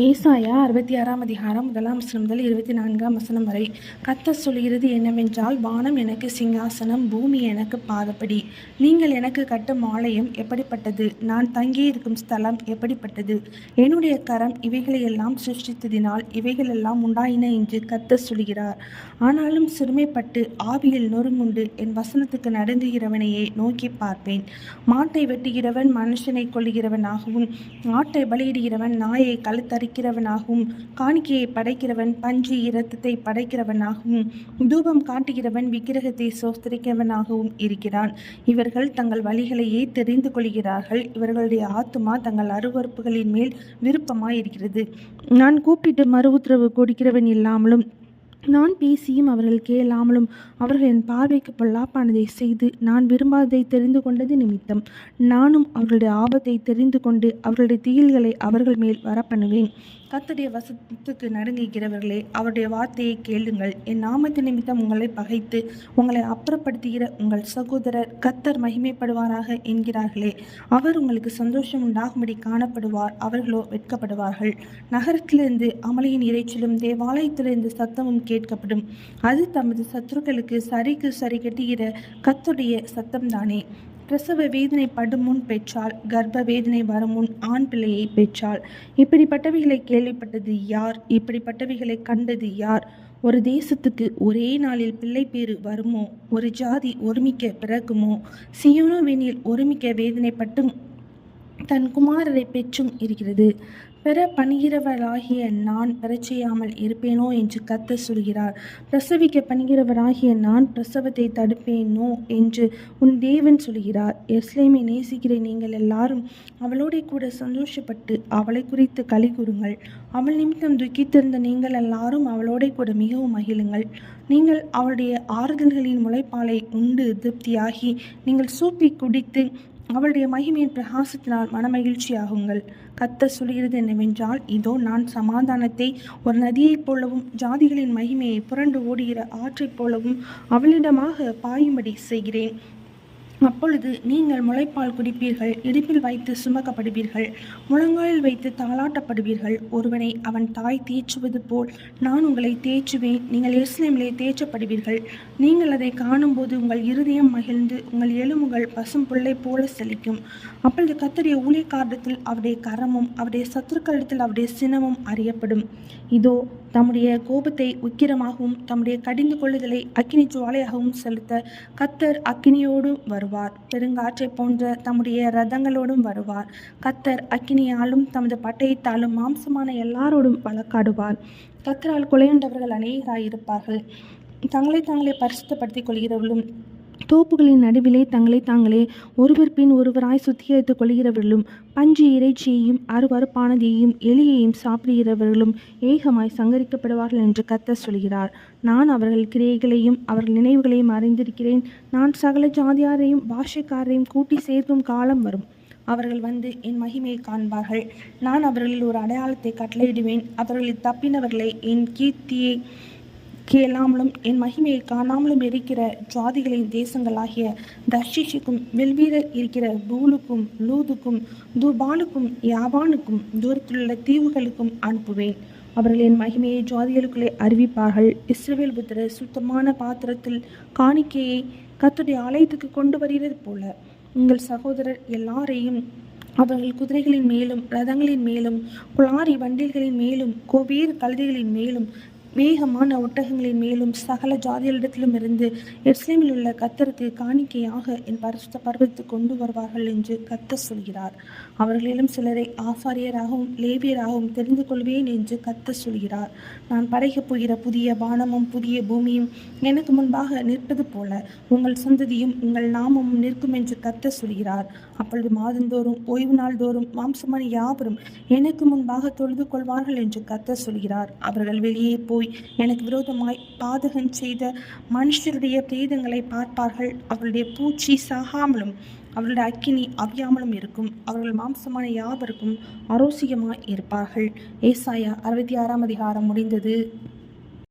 ஏசாயா அறுபத்தி ஆறாம் அதிகாரம் முதலாம் வசனம் முதல் இருபத்தி நான்காம் வசனம் வரை கத்த சொல்கிறது என்னவென்றால் வானம் எனக்கு சிங்காசனம் பூமி எனக்கு பாதப்படி. நீங்கள் எனக்கு கட்டும் ஆலயம் எப்படிப்பட்டது? நான் தங்கியிருக்கும் ஸ்தலம் எப்படிப்பட்டது? என்னுடைய கரம் இவைகளையெல்லாம் சிருஷ்டித்ததினால் இவைகளெல்லாம் உண்டாயின என்று கத்த சொல்கிறார் ஆனாலும் சிறுமைப்பட்டு ஆவியில் நொறுங்குண்டு என் வசனத்துக்கு நடுங்குகிறவனையே நோக்கி பார்ப்பேன். மாட்டை வெட்டுகிறவன் மனுஷனை கொள்ளுகிறவனாகவும் ஆட்டை பலியிடுகிறவன் நாயை கழுத்தறி படைக்கிறவனாகும். காணிக்கையை படைக்கிறவன் பஞ்சு இரத்தத்தை படைக்கிறவனாகவும் தூபம் காட்டுகிறவன் விக்கிரகத்தை சோஸ்திரிக்கிறவனாகவும் இருக்கிறான். இவர்கள் தங்கள் வழிகளையே தெரிந்து கொள்கிறார்கள். இவர்களுடைய ஆத்துமா தங்கள் அருவறுப்புகளின் மேல் விருப்பமாய் இருக்கிறது நான் கூப்பிட்டு மறு உத்தரவு கொடுக்கிறவன் இல்லாமலும் நான் பேசியும் அவர்கள் கேளாமலும் அவர்கள் என் பார்வைக்கு பொல்லாப்பானதை செய்து நான் விரும்பாததை தெரிந்து கொண்டது நிமித்தம். நானும் அவர்களுடைய ஆபத்தை தெரிந்து கொண்டு அவர்களுடைய தீயல்களை அவர்கள் மேல் வரப்பண்ணுவேன். கத்தடைய வசத்துக்கு நடுங்குகிறவர்களே அவருடைய வார்த்தையை கேளுங்கள். என் நாமத்து நிமித்தம் உங்களை பகைத்து உங்களை அப்புறப்படுத்துகிற உங்கள் சகோதரர் கத்தர் மகிமைப்படுவாராக என்கிறார்களே. அவர் உங்களுக்கு சந்தோஷம் உண்டாகும்படி காணப்படுவார் அவர்களோ வெட்கப்படுவார்கள். நகரத்திலிருந்து அமளியின் இறைச்சலும் தேவாலயத்திலிருந்து சத்தமும் கேட்கப்படும். அது தமது சத்துருக்களுக்கு சரிக்கு சரி கட்டுகிற கத்துடைய சத்தம்தானே. பிரசவ வேதனை படுமுன் பெற்றால் கர்ப்ப வேதனை வருமுன் ஆண் பிள்ளையை பெற்றால் இப்படிப்பட்டவைகளை கேள்விப்பட்டது யார்? இப்படிப்பட்டவைகளை கண்டது யார்? ஒரு தேசத்துக்கு ஒரே நாளில் பிள்ளை பேறு வருமோ? ஒரு ஜாதி ஒருமிக்க பிறகுமோ சியோனோவெனில் ஒருமிக்க வேதனைப்பட்டும் தன் குமாரரை பெற்றும் இருக்கிறது. பெற பணிகிறவராகிய நான் பெறச்செய்யாமல் இருப்பேனோ என்று கத்த சொல்கிறார். பிரசவிக்க பணிகிறவராகிய நான் பிரசவத்தை தடுப்பேனோ என்று உன் தேவன் சொல்கிறார். எஸ்லேமை நேசிக்கிற நீங்கள் எல்லாரும் அவளோட கூட சந்தோஷப்பட்டு அவளை குறித்து களி கூறுங்கள். அவள் நிமித்தம் துக்கித்திருந்த நீங்கள் எல்லாரும் அவளோட கூட மிகவும் மகிழுங்கள். நீங்கள் அவளுடைய ஆறுதல்களின் முளைப்பாலை உண்டு திருப்தியாகி நீங்கள் சூப்பி குடித்து அவளுடைய மகிமையின் பிரகாசத்தினால் மனமகிழ்ச்சியாகுங்கள். கத்த சொல்கிறது என்னவென்றால் இதோ நான் சமாதானத்தை ஒரு நதியைப் போலவும் ஜாதிகளின் மகிமையை புரண்டு ஓடுகிற ஆற்றைப் போலவும் அவளிடமாக பாயும்படி செய்கிறேன். அப்பொழுது நீங்கள் முளைப்பால் குடிப்பீர்கள் இடுப்பில் வைத்து சுமக்கப்படுவீர்கள் முழங்காலில் வைத்து தாளாட்டப்படுவீர்கள். ஒருவனை அவன் தாய் தேய்ச்சுவது போல் நான் உங்களை தேய்ச்சுவேன் நீங்கள் எருசலேமிலே தேய்ச்சப்படுவீர்கள். நீங்கள் அதை காணும்போது உங்கள் இருதயம் மகிழ்ந்து உங்கள் எலும்புகள் பசும் புல்லை போல செழிக்கும். அப்பொழுது கத்தரிய ஊழியக்காரத்தில் அவருடைய கரமும் அவருடைய சத்துருக்களிடத்தில் அவருடைய சினமும் அறியப்படும். இதோ தம்முடைய கோபத்தை உக்கிரமாகவும் தம்முடைய கடிந்து கொள்ளுதலை அக்கினி ஜுவாலையாகவும் செலுத்த கத்தர் அக்கினியோடும் வருவார். பெருங்காற்றை போன்ற தம்முடைய ரதங்களோடும் வருவார். கத்தர் அக்கினியாலும் தமது பட்டயத்தாலும் மாம்சமான எல்லாரோடும் வழக்காடுவார். கத்தரால் கொலையுண்டவர்கள் அநேகராயிருப்பார்கள். தங்களை தாங்களே பரிசுத்தப்படுத்திக் கொள்கிறவர்களும் தோப்புகளின் நடுவிலே தங்களை தாங்களே ஒருவர் பின் ஒருவராய் சுத்திகரித்துக் கொள்கிறவர்களும் பஞ்சு இறைச்சியையும் அருவறுப்பானதையும் எலியையும் சாப்பிடுகிறவர்களும் ஏகமாய் சங்கரிக்கப்படுவார்கள் என்று கர்த்தர் சொல்கிறார். நான் அவர்கள் கிரியைகளையும் அவர்கள் நினைவுகளையும் அறிந்திருக்கிறேன். நான் சகல ஜாதியாரையும் பாஷைக்காரரையும் கூட்டி சேர்க்கும் காலம் வரும். அவர்கள் வந்து என் மகிமையை காண்பார்கள். நான் அவர்களில் ஒரு அடையாளத்தை கட்டளையிடுவேன். அவர்களில் தப்பினவர்களை என் கீர்த்தியை கேளாமலும் என் மகிமையை காணாமலும் இருக்கிற ஜாதிகளின் தேசங்களாகிய தர்ஷிஷுக்கும் வெல்வீரர் இருக்கிற பூலுக்கும் லூதுக்கும் துபாலுக்கும் யாவானுக்கும் தூரத்திலுள்ள தீவுகளுக்கும் அனுப்புவேன். அவர்கள் என் மகிமையை ஜாதிகளுக்குள்ளே அறிவிப்பார்கள். இஸ்ரவேல் புத்திர சுத்தமான பாத்திரத்தில் காணிக்கையை கத்துடைய ஆலயத்துக்கு கொண்டு வருகிறது போல. உங்கள் சகோதரர் எல்லாரையும் அவர்கள் குதிரைகளின் மேலும் ரதங்களின் மேலும் குளாரி வண்டில்களின் மேலும் கோவேறு கழுதைகளின் மேலும் வேகமான ஒட்டகங்களின் மேலும் சகல ஜாதியரிடத்திலும் இருந்து எர்ஸ்லேமில் உள்ள கத்தருக்கு காணிக்கையாக என் பரிசுத்த பர்வத்துக்கு கொண்டு வருவார்கள் என்று கத்த சொல்கிறார். அவர்களிலும் சிலரை ஆசாரியராகவும் லேவியராகவும் தெரிந்து கொள்வேன் என்று கத்த சொல்கிறார். நான் படைக்கப் போகிற புதிய பானமும் புதிய பூமியும் எனக்கு முன்பாக நிற்பது போல உங்கள் சந்ததியும் உங்கள் நாமமும் நிற்கும் என்று கத்த சொல்கிறார். அப்பொழுது மாதந்தோறும் ஓய்வு நாள் தோறும் மாம்சமான யாவரும் எனக்கு முன்பாக தொழுது கொள்வார்கள் என்று கத்த சொல்கிறார். அவர்கள் வெளியே போய் எனக்கு விரோதமாய் பாதகம் செய்த மனுஷருடைய பிரேதங்களை பார்ப்பார்கள். அவருடைய பூச்சி சாகாமலும் அவர்களுடைய அக்கினி அவியாமலும் இருக்கும். அவர்கள் மாம்சமான யாவருக்கும் அரோசியமாய் இருப்பார்கள். ஏசாயா அறுபத்தி ஆறாம் அதிகாரம் முடிந்தது.